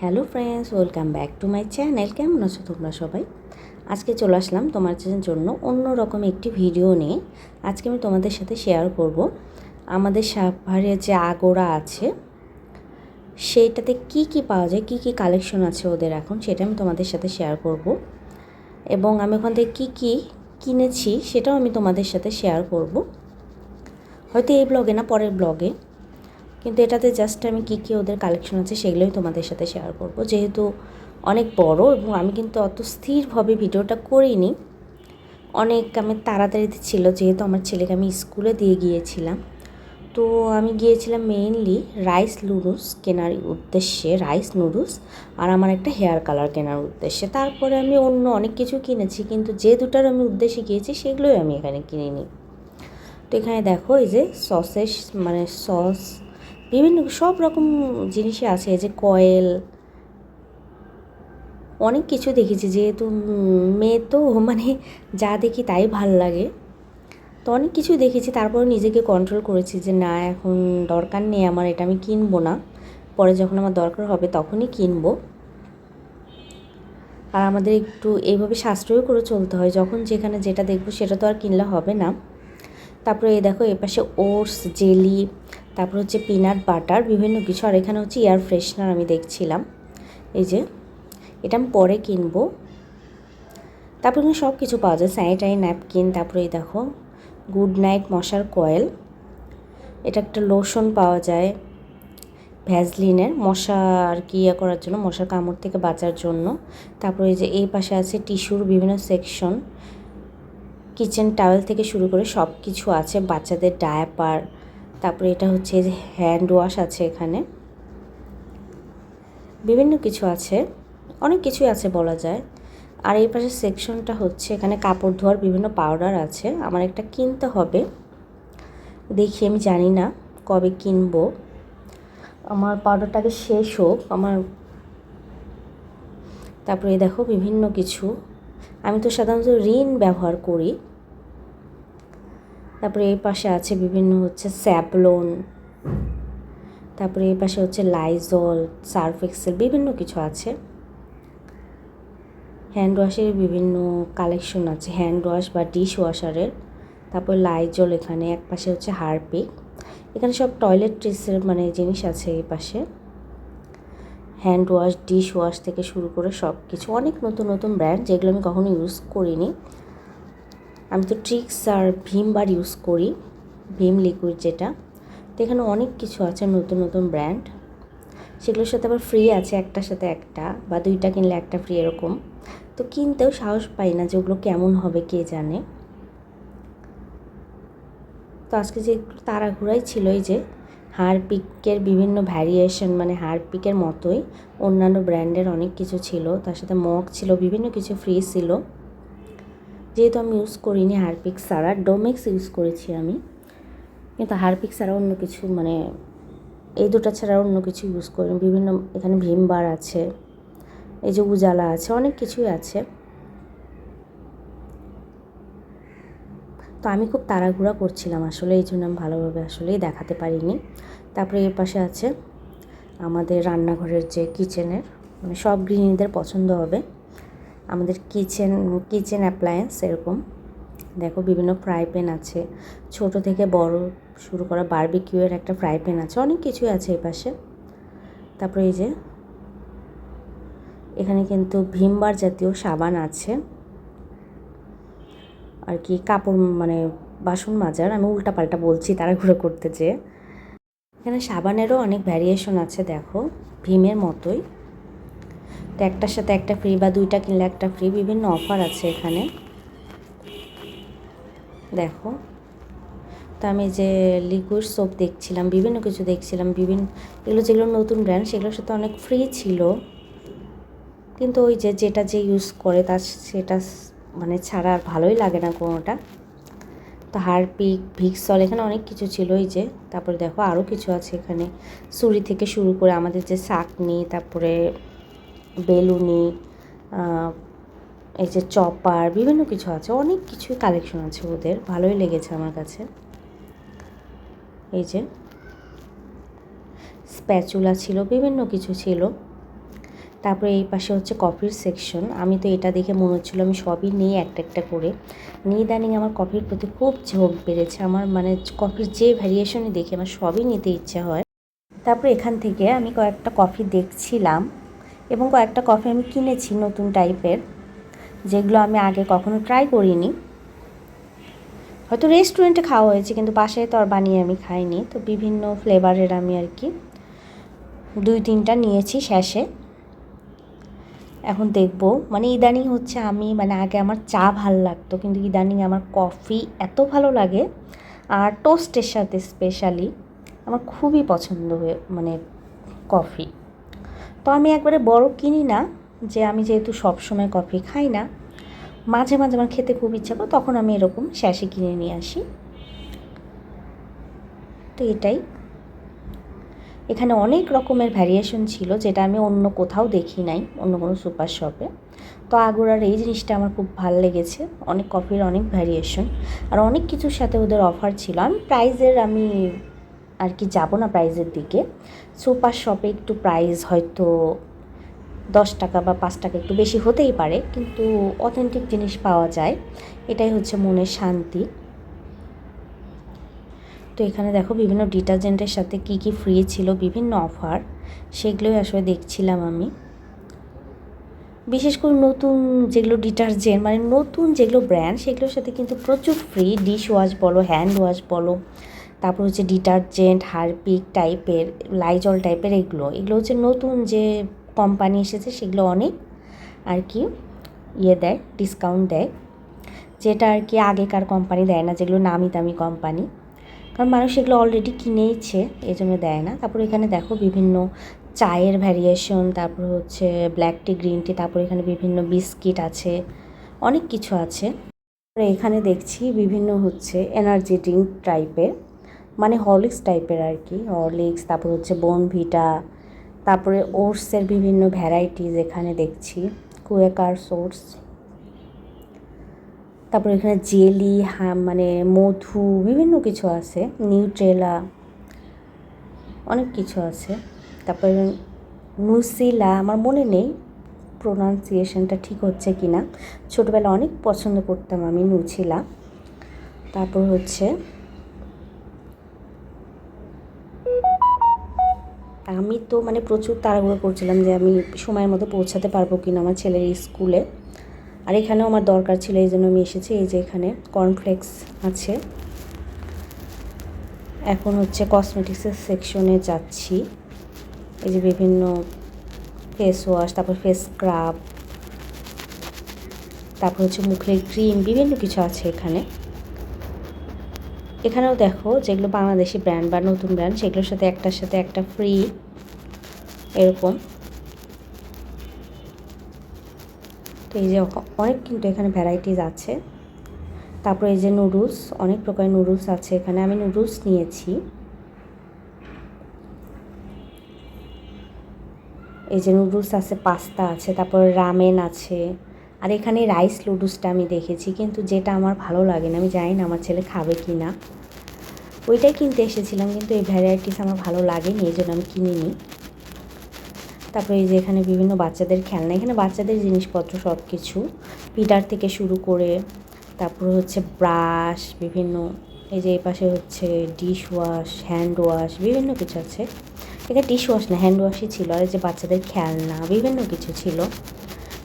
Hello friends, welcome back to my channel. কেমন আছো তোমরা সবাই? আজকে চলে আসলাম তোমার জন্য অন্য রকম একটি ভিডিও নিয়ে। আজকে আমি তোমাদের সাথে শেয়ার করব। আমাদের সাভারে যে আগোড়া আছে, সেইটাতে কি কি পাওয়া যায়, কি কি কালেকশন আছে ওদের এখন, সেটা আমি তোমাদের সাথে শেয়ার করব। এবং আমি ওখান থেকে কী কী কিনেছি, সেটাও আমি তোমাদের সাথে শেয়ার করব। হয়তো এই ব্লগে না, পরের ব্লগে কিন্তু এটাতে জাস্ট আমি কী কী ওদের কালেকশন আছে সেগুলোই তোমাদের সাথে শেয়ার করব। যেহেতু অনেক বড় এবং আমি কিন্তু অত স্থিরভাবে ভিডিওটা করিনি, অনেক আমি তাড়াতাড়িতে ছিল, যেহেতু আমার ছেলেকে আমি স্কুলে দিয়ে গিয়েছিলাম। তো আমি গিয়েছিলাম মেইনলি রাইস নুডলস কেনার উদ্দেশ্যে রাইস নুডলস আর আমার একটা হেয়ার কালার কেনার উদ্দেশ্যে। তারপরে আমি অন্য অনেক কিছু কিনেছি, কিন্তু যে দুটার আমি উদ্দেশ্যে গিয়েছি সেগুলোই আমি এখানে কিনিনি। তো এখানে দেখো, এই যে সসেস মানে সস বিভিন্ন সব রকম জিনিসই আছে যে কয়েল, অনেক কিছু দেখেছি যেহেতু মেয়ে তো মানে যা দেখি তাই ভালো লাগে। তো অনেক কিছু দেখেছি তারপরে নিজেকে কন্ট্রোল করেছি যে না, এখন দরকার নেই আমার, এটা আমি কিনবো না। পরে যখন আমার দরকার হবে তখনই কিনবো। আর আমাদের একটু এইভাবে সাশ্রয় করে চলতে হয়, যখন যেখানে যেটা দেখব সেটা তো আর কিনলে হবে না। তারপরে এই দেখো, এপাশে ওটস, জেলি তারপর হচ্ছে পিনাট বাটার বিভিন্ন কিছু, আর এখানে হচ্ছে এয়ার ফ্রেশনার আমি দেখছিলাম। এই যে, এটা আমি পরে কিনবো। তারপর এখানে সব কিছু পাওয়া যায় স্যানিটারি ন্যাপকিন তারপরে এই দেখো গুড নাইট মশার কয়েল এটা একটা লোশন পাওয়া যায় ভ্যাজলিনের মশা আর কি ইয়ে করার জন্য, মশার কামড় থেকে বাঁচার জন্য। তারপরে যে, এই পাশে আছে টিস্যুর বিভিন্ন সেকশন কিচেন টাওয়েল থেকে শুরু করে সব কিছু আছে, বাচ্চাদের ডায়াপার তারপরে এটা হচ্ছে হ্যান্ড ওয়াশ আছে এখানে। বিভিন্ন কিছু আছে, অনেক কিছুই আছে বলা যায়। আর এই পাশের সেকশনটা হচ্ছে এখানে কাপড় ধোয়ার বিভিন্ন পাউডার আছে, আমার একটা কিনতে হবে। দেখি, আমি জানি না কবে কিনবো। আমার পাউডারটাকে শেষ হোক, আমার তারপরে দেখো বিভিন্ন কিছু। আমি তো সাধারণত ঋণ ব্যবহার করি। তারপরে এই পাশে আছে বিভিন্ন হচ্ছে স্যাপলোন তারপরে এই পাশে হচ্ছে লাইজল, সার্ফ এক্সেল বিভিন্ন কিছু আছে। হ্যান্ড ওয়াশের বিভিন্ন কালেকশন আছে, হ্যান্ড ওয়াশ বা ডিশ ওয়াশারের। তারপর লাইজল এখানে, এক পাশে হচ্ছে হারপিক। এখানে সব টয়লেট ট্রিসের মানে জিনিস আছে এই পাশে। হ্যান্ড ওয়াশ, ডিশ ওয়াশ থেকে শুরু করে সব কিছু অনেক নতুন নতুন ব্র্যান্ড যেগুলো আমি কখনো ইউজ করিনি। আমি তো ট্রিক্স আর ভীম বার ইউজ করি ভীম লিকুইড যেটা। তো এখানে অনেক কিছু আছে, নতুন নতুন ব্র্যান্ড সেগুলোর সাথে আবার ফ্রি আছে, একটার সাথে একটা, বা দুইটা কিনলে একটা ফ্রি এরকম। তো কিনতেও সাহস পাই না যে ওগুলো কেমন হবে, কে জানে। তো আজকে যে একটু তাড়াঘুড়াই ছিল এই যে, হারপিকের বিভিন্ন ভ্যারিয়েশন মানে হারপিকের মতোই অন্যান্য ব্র্যান্ডের অনেক কিছু ছিল। তার সাথে মগ ছিল, বিভিন্ন কিছু ফ্রি ছিল। যেহেতু আমি ইউজ করিনি হারপিক ছাড়া ডোমেক্স ইউজ করেছি আমি। কিন্তু হারপিক ছাড়া অন্য কিছু মানে এই দুটো ছাড়া অন্য কিছু ইউজ করি। বিভিন্ন, এখানে ভীমবার আছে, এই যে উজালা আছে, অনেক কিছুই আছে। তো আমি খুব তাড়াহুড়া করছিলাম আসলে, এই জন্য আমি ভালোভাবে আসলেই দেখাতে পারিনি। তারপরে এর পাশে আছে আমাদের রান্নাঘরের যে কিচেনের মানে সব গৃহিণীদের পছন্দ হবে। আমাদের কিচেন কিচেন অ্যাপ্লায়েন্স এরকম। দেখো বিভিন্ন ফ্রাই প্যান আছে। ছোট থেকে বড় শুরু করা বারবিকিউয়ের একটা ফ্রাই প্যান আছে। অনেক কিছুই আছে এই পাশে। তারপরে এই যে, এখানে কিন্তু ভীমবার জাতীয় সাবান আছে। আর কি কাপড় মানে বাসন মাজার। আমি উল্টাপাল্টা বলছি তারা ঘুরে করতে যেয়ে এখানে সাবানেরও অনেক ভ্যারিয়েশন আছে, দেখো। ভীমের মতোই। তো একটার সাথে একটা ফ্রি বা দুইটা কিনলে একটা ফ্রি বিভিন্ন অফার আছে এখানে। দেখো। তো আমি যে লিকুইড সোপ দেখছিলাম, বিভিন্ন কিছু দেখছিলাম, বিভিন্ন, এগুলো যেগুলো নতুন ব্র্যান্ড সেগুলোর সাথে অনেক ফ্রি ছিল। কিন্তু ওই যে, যেটা যে ইউজ করে তার সেটা মানে ছাড়া আর ভালোই লাগে না কোনোটা। তো হারপিক ভিক্সল এখানে অনেক কিছু ছিল এই যে। তারপরে দেখো আরও কিছু আছে এখানে। সুরি থেকে শুরু করে আমাদের যে চাকনি, তারপরে বেলুনি এই যে চপার, বিভিন্ন কিছু আছে। অনেক কিছুই কালেকশন আছে ওদের। ভালোই লেগেছে আমার কাছে। এই যে স্প্যাচুলা ছিল, বিভিন্ন কিছু ছিল। তারপরে এই পাশে হচ্ছে কফির সেকশন আমি তো এটা দেখে মনে হচ্ছিল আমি সবই নিই একটা একটা করে। নিয়ে ইদানিং আমার কফির প্রতি খুব ঝোঁক বেড়েছে। আমার মানে কফির যে ভ্যারিয়েশনই দেখি আমার সবই নিতে ইচ্ছা হয়। তারপরে এখান থেকে আমি কয়েকটা কফি দেখছিলাম। এবং কয়েকটা কফি আমি কিনেছি নতুন টাইপের যেগুলো আমি আগে কখনো ট্রাই করিনি। হয়তো রেস্টুরেন্টে খাওয়া হয়েছে, কিন্তু বাসায় তো আর বানিয়ে আমি খাইনি। তো বিভিন্ন ফ্লেভারের আমি আর কি দুই তিনটা নিয়েছি শেষে। এখন দেখব। মানে ইদানিং হচ্ছে আমি মানে আগে আমার চা ভালো লাগতো, কিন্তু ইদানিং আমার কফি এত ভালো লাগে। আর টোস্টের সাথে স্পেশালি আমার খুবই পছন্দ হয়ে মানে কফি তো আমি একবারে বড় কিনি না, যে আমি যেহেতু সবসময় কফি খাই না, মাঝে মাঝে আমার খেতে খুব ইচ্ছা করে তখন আমি এরকম শ্যাশে কিনে নিয়ে আসি। তো এটাই। এখানে অনেক রকমের ভ্যারিয়েশন ছিল, যেটা আমি অন্য কোথাও দেখি নাই, অন্য কোনো সুপার শপে। তো আগুরার এই জিনিসটা আমার খুব ভালো লেগেছে, অনেক কফির অনেক ভ্যারিয়েশন আর অনেক কিছুর সাথে ওদের অফার ছিল। আমি প্রাইজের আমি আর কি যাব না প্রাইজের দিকে। সুপার শপে একটু প্রাইস হয়তো দশ টাকা বা পাঁচ টাকা একটু বেশি হতেই পারে, কিন্তু অথেন্টিক জিনিস পাওয়া যায়। এটাই হচ্ছে মনের শান্তি। তো এখানে দেখো বিভিন্ন ডিটারজেন্টের সাথে কি কি ফ্রি ছিল, বিভিন্ন অফার সেগুলোই আসলে দেখছিলাম আমি। বিশেষ করে নতুন যেগুলো ডিটারজেন্ট মানে নতুন যেগুলো ব্র্যান্ড সেগুলোর সাথে কিন্তু প্রচুর ফ্রি ডিশ ওয়াশ বলো হ্যান্ড ওয়াশ বলো তারপর হচ্ছে ডিটারজেন্ট, হারপিক টাইপের, লাইজল টাইপের এগুলো। এগুলো হচ্ছে নতুন যে কোম্পানি এসেছে সেগুলো অনেক আর কি ইয়ে দেয় ডিসকাউন্ট দেয়। যেটা আর কি আগেকার কোম্পানি দেয় না, যেগুলো নামি দামি কোম্পানি। কারণ মানুষ এগুলো অলরেডি কিনেইছে এই জন্য দেয় না। তারপর এখানে দেখো বিভিন্ন চায়ের ভ্যারিয়েশন তারপর হচ্ছে ব্ল্যাক টি গ্রিন টি তারপর এখানে বিভিন্ন বিস্কিট আছে, অনেক কিছু আছে। এখানে দেখছি বিভিন্ন হচ্ছে এনার্জি ড্রিঙ্ক টাইপের মানে হরলিক্স টাইপের আর কি, হরলিক্স, তারপর হচ্ছে বোনভিটা তারপরে ওটসের বিভিন্ন ভ্যারাইটিস এখানে দেখছি, কুয়েকার সোর্স তারপর এখানে জেলি হ্যাঁ মানে মধু, বিভিন্ন কিছু আছে, নিউট্রেলা, অনেক কিছু আছে, তারপরে নুসিলা, আমার মনে নেই প্রোনাউন্সিয়েশনটা ঠিক হচ্ছে কি না ছোটোবেলা অনেক পছন্দ করতাম আমি নুছিলা তারপর হচ্ছে আমি তো মানে প্রচুর তাড়াহুড়ো করছিলাম যে আমি সময়ের মতো পৌঁছাতে পারব কিনা আমার ছেলের স্কুলে। আর এখানেও আমার দরকার ছিল, এই জন্য আমি এসেছি, এই যে এখানে কর্নফ্লেক্স আছে। এখন হচ্ছে কসমেটিক্সের সেকশনে যাচ্ছি। এই যে বিভিন্ন ফেস ওয়াশ তারপর ফেস স্ক্রাব তারপর হচ্ছে মুখের ক্রিম বিভিন্ন কিছু আছে এখানে। এখানেও দেখো যেগুলো বাংলাদেশি ব্র্যান্ড বা নতুন ব্র্যান্ড সেগুলোর সাথে একটার সাথে একটা ফ্রি এরকম। তো এই যে অনেক কিন্তু এখানে ভ্যারাইটিস আছে। তারপরে এই যে নুডলস অনেক প্রকার নুডলস আছে এখানে। আমি নুডলস নিয়েছি। এই যে নুডলস আছে পাস্তা আছে, তারপর রামেন আছে। আর এখানে রাইস নুডলসটা আমি দেখেছি, কিন্তু যেটা আমার ভালো লাগে না, আমি জানি না আমার ছেলে খাবে কি না ওইটাই কিনতে এসেছিলাম, কিন্তু এই ভ্যারাইটিস আমার ভালো লাগেনি, এই জন্য আমি কিনিনি। তারপরে এই যে এখানে বিভিন্ন বাচ্চাদের খেলনা, এখানে বাচ্চাদের জিনিসপত্র সব কিছু পিটার থেকে শুরু করে, তারপর হচ্ছে ব্রাশ, বিভিন্ন, এই যে এই পাশে হচ্ছে ডিশ ওয়াশ, হ্যান্ড ওয়াশ, বিভিন্ন কিছু আছে। এখানে ডিশ ওয়াশ না, হ্যান্ড ওয়াশই ছিল, আর এই যে বাচ্চাদের খেলনা, বিভিন্ন কিছু ছিল।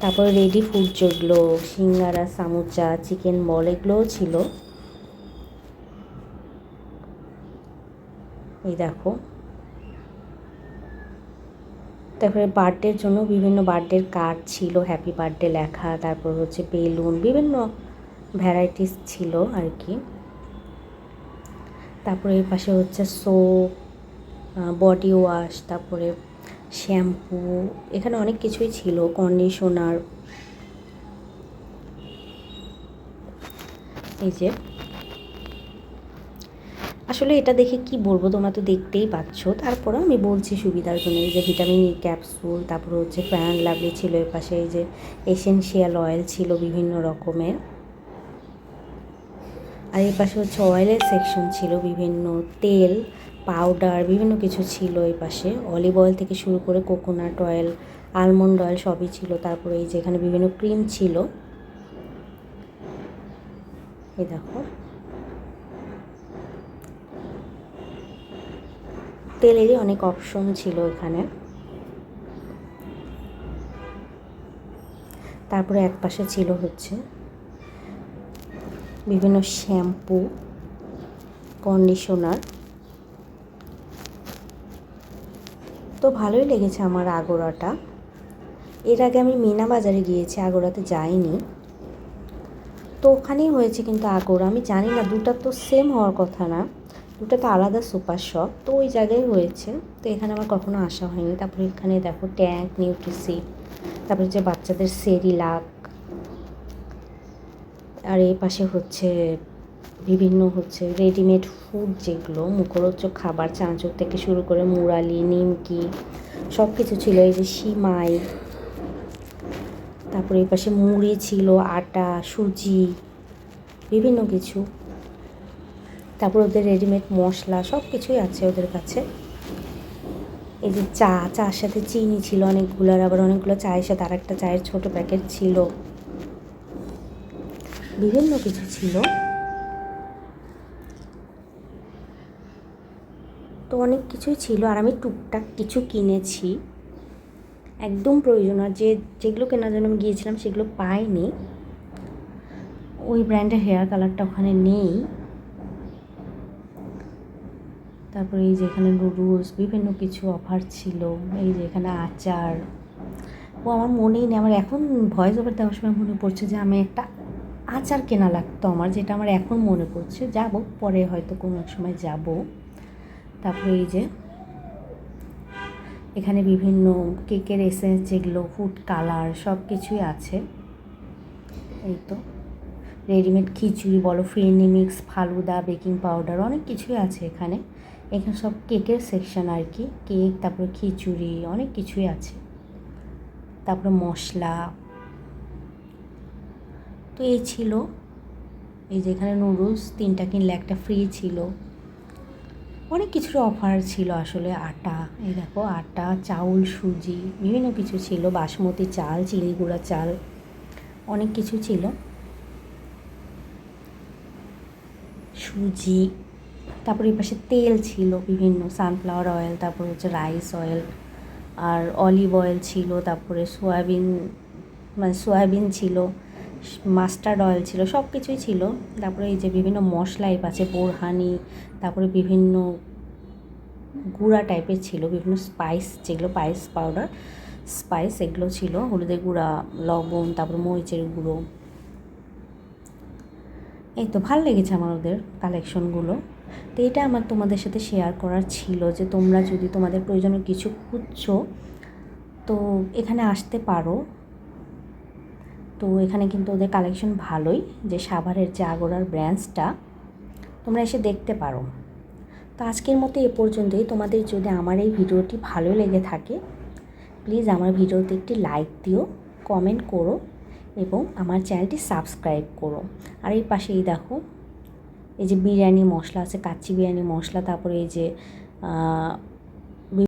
তারপরে রেডি ফুড যেগুলো, সিঙ্গারা, সামুচা, চিকেন বল, এগুলোও ছিল। এই দেখো। তারপরে বার্থডের জন্য বিভিন্ন বার্থডের কার্ড ছিল হ্যাপি বার্থডে লেখা, তারপর হচ্ছে বেলুন, বিভিন্ন ভ্যারাইটিস ছিল আর কি। তারপরে এই পাশে হচ্ছে সোপ বডি ওয়াশ তারপরে শ্যাম্পু এখানে অনেক কিছুই ছিল কন্ডিশনার এই যে আসলে এটা দেখে কি বলব? তোমরা তো দেখতেই পাচ্ছ। তারপরে আমি বলছি সুবিধার জন্য, এই যে ভিটামিন ই ক্যাপসুল তারপর হচ্ছে ফ্যান লাভলি ছিল এর পাশে, এই যে এসেনশিয়াল অয়েল ছিল বিভিন্ন রকমের। আর এর পাশে হচ্ছে অয়েলের সেকশন ছিল বিভিন্ন তেল পাউডার বিভিন্ন কিছু ছিল এই পাশে। অলিভ অয়েল থেকে শুরু করে কোকোনাট অয়েল আলমন্ড অয়েল সবই ছিল। তারপরে এই যে এখানে বিভিন্ন ক্রিম ছিল। এই দেখো। তেলেরই অনেক অপশন ছিল এখানে। তারপরে এক পাশে ছিল হচ্ছে বিভিন্ন শ্যাম্পু কন্ডিশনার তো ভালোই লেগেছে আমার আগোড়াটা এর আগে আমি মিনা বাজারে গিয়েছি আগোড়াতে যাইনি। তো ওখানেই হয়েছে কিন্তু আগোড়া আমি জানি না, দুটা তো সেম হওয়ার কথা না। দুটো তো আলাদা সুপার শপ, তো ওই জায়গায় হয়েছে। তো এখানে আমার কখনো আসা হয়নি। তারপরে এখানে দেখো ট্যাঙ্ক নিউট্রিসি তারপরে যে বাচ্চাদের সেরিলাক, আর এই পাশে হচ্ছে বিভিন্ন হচ্ছে রেডিমেড ফুড যেগুলো, মুখরোচক খাবার চাঁচুর থেকে শুরু করে মুরালি, নিমকি সব কিছু ছিল। এই যে সিমাই, তারপরে এই পাশে মুড়ি ছিল, আটা, সুজি, বিভিন্ন কিছু। তারপর ওদের রেডিমেড মশলা সব কিছুই আছে ওদের কাছে। এই যে চা, চার সাথে চিনি ছিল অনেকগুলো আর আবার অনেকগুলো চায়ের সাথে আর একটা চায়ের ছোট প্যাকেট ছিল। বিভিন্ন কিছু ছিল। তো অনেক কিছুই ছিল আর আমি টুকটাক কিছু কিনেছি। একদম প্রয়োজন আর যে, যেগুলো কেনার জন্য আমি গিয়েছিলাম সেগুলো পাইনি। ওই ব্র্যান্ডের হেয়ার কালারটা ওখানে নেই। তারপরে এই যে এখানে নুডলস বিভিন্ন কিছু অফার ছিল, এই যে এখানে আচার। ও, আমার মনেই নেই, আমার এখন ভয়েস ওভার দেওয়ার সময় মনে পড়ছে যে আমি একটা আচার কেনা লাগতো আমার, যেটা আমার এখন মনে পড়ছে। যাব, পরে হয়তো কোনো এক সময় যাব। তারপরে এই যে এখানে বিভিন্ন কেকের এসেন্স যেগুলো ফুড কালার সব কিছুই আছে। এই তো। রেডিমেড খিচুড়ি বলো phirni mix, falooda, baking powder, অনেক কিছুই আছে এখানে। এখানে সব কেকের সেকশন আর কি। কেক, তারপরে খিচুড়ি, অনেক কিছুই আছে। তারপরে মশলা। তো এই ছিল। এই যে এখানে নুডলস তিনটা কিনলে একটা ফ্রি ছিল। অনেক কিছুর অফার ছিল আসলে, আটা। এই দেখো, আটা, চাউল, সুজি, বিভিন্ন কিছু ছিল। বাসমতি চাল, চিলি গুঁড়া চাল, অনেক কিছু ছিল। সুজি তারপরে এই পাশে তেল ছিল, বিভিন্ন সানফ্লাওয়ার অয়েল তারপরে হচ্ছে রাইস অয়েল আর অলিভ অয়েল ছিল, তারপরে সয়াবিন মানে সয়াবিন ছিল মাস্টার্ড অয়েল ছিল সব কিছুই ছিল। তারপরে এই যে বিভিন্ন মশলা এই পাশে বোরহানি, তারপরে বিভিন্ন গুঁড়া টাইপের ছিল, বিভিন্ন স্পাইস যেগুলো স্পাইস পাউডার স্পাইস এগুলো ছিল, হলুদের গুঁড়া, লবণ, তারপর মরিচের গুঁড়ো। এই তো, ভালো লেগেছে আমার ওদের কালেকশনগুলো তো এটা আমার তোমাদের সাথে শেয়ার করার ছিল যে তোমরা যদি তোমাদের প্রয়োজনীয় কিছু খুঁজছো, তো এখানে আসতে পারো। তো এখানে কিন্তু ওদের কালেকশন ভালোই, যে সাভারের যে আগোড়ার ব্র্যান্ডসটা তোমরা এসে দেখতে পারো। তো আজকের মতো এ পর্যন্তই। তোমাদের যদি আমার এই ভিডিওটি ভালো লেগে থাকে প্লিজ আমার ভিডিওতে একটি লাইক দিও কমেন্ট করো এবং আমার চ্যানেলটি সাবস্ক্রাইব করো। আর এই পাশেই দেখো এই যে বিরিয়ানি মশলা আছে কাচ্চি বিরিয়ানি মশলা তারপরে এই যে